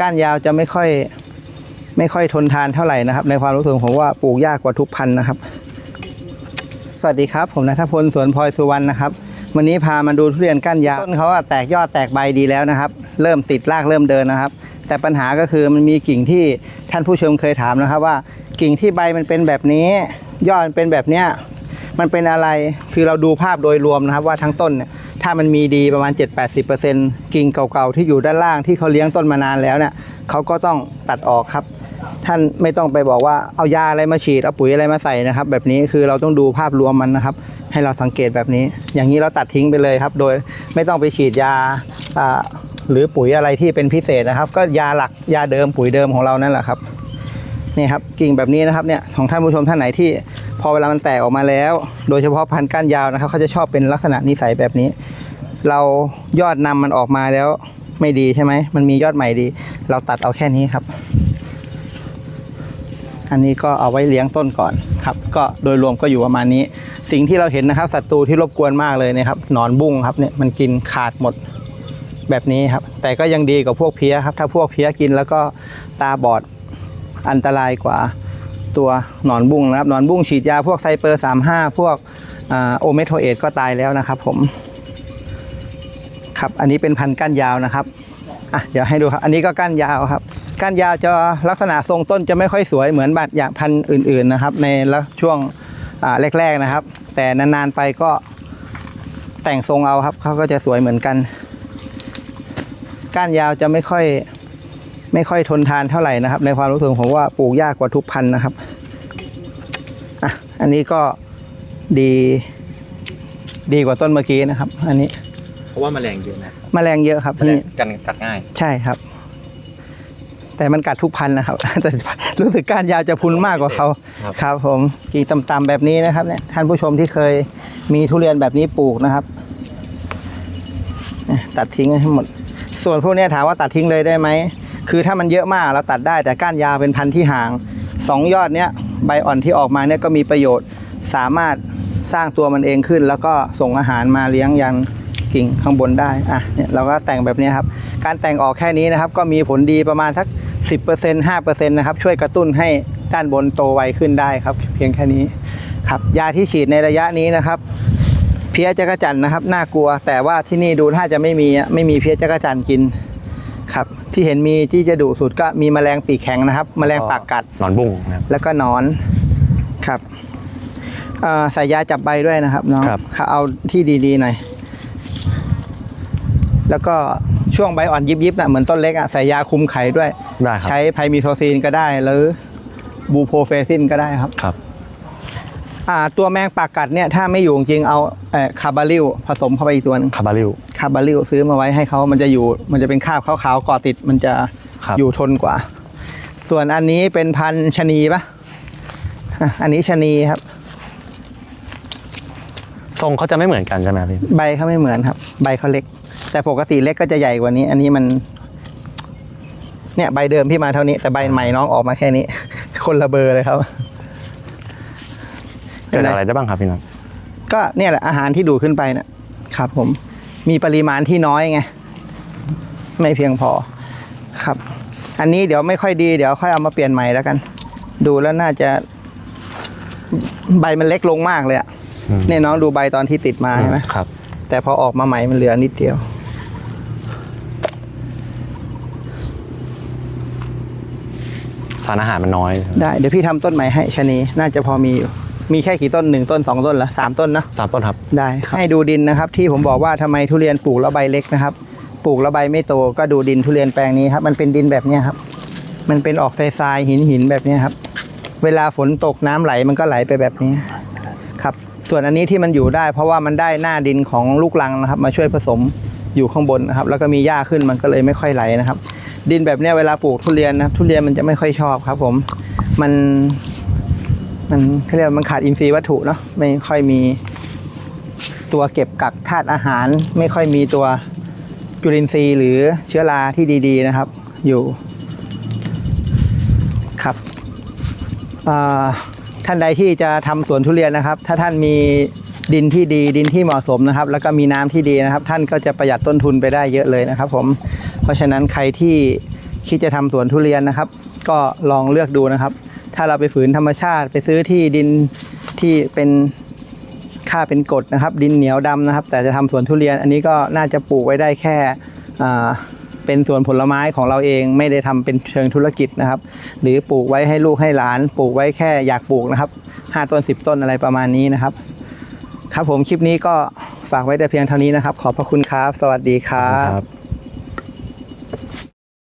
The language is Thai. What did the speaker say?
ก้านยาวจะไม่ค่อยไม่ค่อยทนทานเท่าไหร่นะครับ ในความรู้สึกของผมว่าปลูกยากกว่าทุกพันธุ์นะครับ สวัสดีครับ ผมนัทพลสวนพลอยสุวรรณนะครับ วันนี้พามาดูทุเรียนก้านยาวต้นเขาอะแตกยอดแตกใบดีแล้วนะครับ เริ่มติดรากเริ่มเดินนะครับ แต่ปัญหาก็คือมันมีกิ่งที่ท่านผู้ชมเคยถามนะครับว่า กิ่งที่ใบมันเป็นแบบนี้ ยอดมันเป็นแบบเนี้ยมันเป็นอะไรคือเราดูภาพโดยรวมนะครับ ว่าทั้งต้นเนี่ย ถ้ามันมีดีประมาณ 7-80%กิ่งเก่าๆที่อยู่ด้านล่างที่เขาเลี้ยงต้นมานานแล้วเนี่ยเขาก็ต้องตัดออกครับ ท่านไม่ต้องไปบอกว่าเอายาอะไรมาฉีดเอาปุ๋ยอะไรมาใส่นะครับ แบบนี้คือเราต้องดูภาพรวมมันนะครับ ให้เราสังเกตแบบนี้ อย่างนี้เราตัดทิ้งไปเลยครับ โดยไม่ต้องไปฉีดยาอ่าหรือปุ๋ยอะไรที่เป็นพิเศษนะครับ ก็ยาหลักยาเดิมปุ๋ยเดิมของเรานั่นแหละครับ นี่ครับกิ่งแบบนี้นะครับเนี่ยของท่านผู้ชมท่านไหนที่ พอเวลามันแตกออกมาแล้ว โดยเฉพาะพันธุ์ก้านยาวนะครับเขาจะชอบเป็นลักษณะนิสัยแบบนี้ เรายอดนำมันออกมาแล้วไม่ดีใช่ไหมมันมียอดใหม่ดี เราตัดเอาแค่นี้ครับ อันนี้ก็เอาไว้เลี้ยงต้นก่อนครับ ก็โดยรวมก็อยู่ประมาณนี้ สิ่งที่เราเห็นนะครับศัตรูที่รบกวนมากเลยนะครับหนอนบุ้งครับเนี่ยมันกินขาดหมดแบบนี้ครับ แต่ก็ยังดีกว่าพวกเพี้ยครับ ถ้าพวกเพี้ยกินแล้วก็ตาบอด อันตรายกว่าตัวหนอนบุ้งนะครับหนอนบุ้งฉีดยาพวกไซเปอร์ 35 พวกโอเมโทเอตก็ตายแล้วนะครับผมครับอันนี้เป็นพันธุ์ก้านยาวนะครับอะเดี๋ยวให้ดูครับอันนี้ก็ก้านยาวครับก้านยาวจะลักษณะทรงต้นจะไม่ค่อยสวยเหมือนบัตรอย่างพันธุ์อื่นๆนะครับ ในละช่วงแรกๆนะครับ แต่นานๆไปก็แต่งทรงเอาครับเขาก็จะสวยเหมือนกัน ก้านยาวจะไม่ค่อย ไม่ค่อยทนทานเท่าไหร่นะครับ ในความรู้สึกของผมว่าปลูกยากกว่าทุกพันธุ์นะครับอะอันนี้ก็ดีดีกว่าต้นเมื่อกี้นะครับ อันนี้เพราะว่าแมลงเยอะนะแมลงเยอะครับแมลนี่งกันกัดง่าย ใช่ครับ แต่มันกัดทุกพันธุ์นะครับ แต่รู้สึกก้านยาวจะพุนมากกว่าเขาครับ ครับ ผมกิ่งต่ำๆแบบนี้นะครับเนี่ยท่านผู้ชมที่เคยมีทุเรียนแบบนี้ปลูกนะครับเนี่ยตัดทิ้งให้หมด ส่วนพวกเนี้ยถามว่าตัดทิ้งเลยได้ไหม คือถ้ามันเยอะมากเราตัดได้แต่ก้านยาวเป็นพันธุ์ที่ห่างสองยอดเนี้ยใบอ่อนที่ออกมาเนี่ยก็มีประโยชน์สามารถสร้างตัวมันเองขึ้น แล้วก็ส่งอาหารมาเลี้ยงยันกิ่งข้างบนได้อะเนี่ยเราก็แต่งแบบนี้ครับ การแต่งออกแค่นี้นะครับ ก็มีผลดีประมาณสัก 10% 5%นะครับช่วยกระตุ้นให้ด้านบนโตไวขึ้นได้ครับ เพียงแค่นี้ครับยาที่ฉีดในระยะนี้นะครับ เพี้ยจักรจันทร์นะครับ น่ากลัว แต่ว่าที่นี่ดูถ้าจะไม่มีไม่มีเพี้ยจักรจันทร์กินครับ ที่เห็นมีที่จะดุสุดก็มีแมลงปีกแข็งนะครับ แมลงปากกัดหนอนบุ้งนะครับ แล้วก็หนอนครับเอ่อใส่ยาจับใบด้วยนะครับน้องครับ เอาที่ดีๆหน่อยแล้วก็ช่วงใบอ่อนยิบๆนะเหมือนต้นเล็กอะใส่ยาคุมไข่ด้วย ได้ครับใช้ไพมิโทซีนก็ได้หรือบูโพเฟซินก็ได้ครับ ครับ อ่าตัวแมงปากกัดเนี่ยถ้าไม่อยู่จริงๆเอาเอ่อคาบาริลผสมเข้าไปอีกตัวหนึงคาบาริวคาบาริลซื้อมาไว้ให้เขามันจะอยู่มันจะเป็นคราบขาวๆก่อติดมันจะครับ อยู่ทนกว่า ส่วนอันนี้เป็นพันธุ์ชะนีปะอะอันนี้ชะนีครับ ทรงเขาจะไม่เหมือนกันใช่ไหมพี่ใบเขาไม่เหมือนครับ ใบเขาเล็ก แต่ปกติเล็กก็จะใหญ่กว่านี้ อันนี้มัน เนี่ยใบเดิมที่มาเท่านี้ แต่ใบใหม่น้องออกมาแค่นี้ คนละเบอร์เลยครับ เกิดอะไรได้บ้างครับพี่นัทก็เนี่ยแหละอาหารที่ดูดขึ้นไปนะครับ ผมมีปริมาณที่น้อยไงไม่เพียงพอครับ อันนี้เดี๋ยวไม่ค่อยดีเดี๋ยวค่อยเอามาเปลี่ยนใหม่แล้วกัน ดูแล้วน่าจะ ใบมันเล็กลงมากเลยอะอืมเนี่ยน้องดูใบตอนที่ติดมาใช่ไหมครับ แต่พอออกมาใหม่มันเหลือนิดเดียวสารอาหารมันน้อย ได้ เดี๋ยวพี่ทำต้นใหม่ให้ชะนีน่าจะพอมีอยู่ มีแค่กี่ต้นหนึ่งต้นสองต้นละสามต้นนะสามต้นครับ ได้ครับให้ดูดินนะครับ ที่ผมบอกว่าทำไมทุเรียนปลูกแล้วใบเล็กนะครับ ปลูกแล้วใบไม่โตก็ดูดินทุเรียนแปลงนี้ครับ มันเป็นดินแบบเนี้ยครับ มันเป็นออกทรายๆหินหินๆแบบเนี้ยครับ เวลาฝนตกน้ำไหลมันก็ไหลไปแบบนี้ครับ ส่วนอันนี้ที่มันอยู่ได้ เพราะว่ามันได้หน้าดินของลูกรังนะครับ มาช่วยผสมอยู่ข้างบนนะครับ แล้วก็มีหญ้าขึ้นมันก็เลยไม่ค่อยไหลนะครับ ดินแบบเนี้ยเวลาปลูกทุเรียนนะครับทุเรียนมันจะไม่ค่อยชอบครับ ผม มัน มันเขาเรียกว่ามันขาดอินทรีย์วัตถุเนาะไม่ค่อยมีตัวเก็บกักธาตุอาหาร ไม่ค่อยมีตัวจุลินทรีย์หรือเชื้อราที่ดี ๆ นะครับ อยู่ครับท่านใดที่จะทำสวนทุเรียนนะครับ ถ้าท่านมีดินที่ดีดินที่เหมาะสมนะครับ แล้วก็มีน้ำที่ดีนะครับ ท่านก็จะประหยัดต้นทุนไปได้เยอะเลยนะครับ ผมเพราะฉะนั้นใครที่คิดจะทำสวนทุเรียนนะครับ ก็ลองเลือกดูนะครับ ถ้าเราไปฝืนธรรมชาติ ไปซื้อที่ดินที่เป็นค่าเป็นกรดนะครับ ดินเหนียวดำนะครับ แต่จะทำสวนทุเรียนอันนี้ก็น่าจะปลูกไว้ได้แค่เป็นสวนผลไม้ของเราเองไม่ได้ทำเป็นเชิงธุรกิจนะครับ หรือปลูกไว้ให้ลูกให้หลาน ปลูกไว้แค่อยากปลูกนะครับห้าต้นสิบต้นอะไรประมาณนี้นะครับ ครับผมคลิปนี้ก็ฝากไว้แต่เพียงเท่านี้นะครับ ขอบพระคุณครับ สวัสดีครับ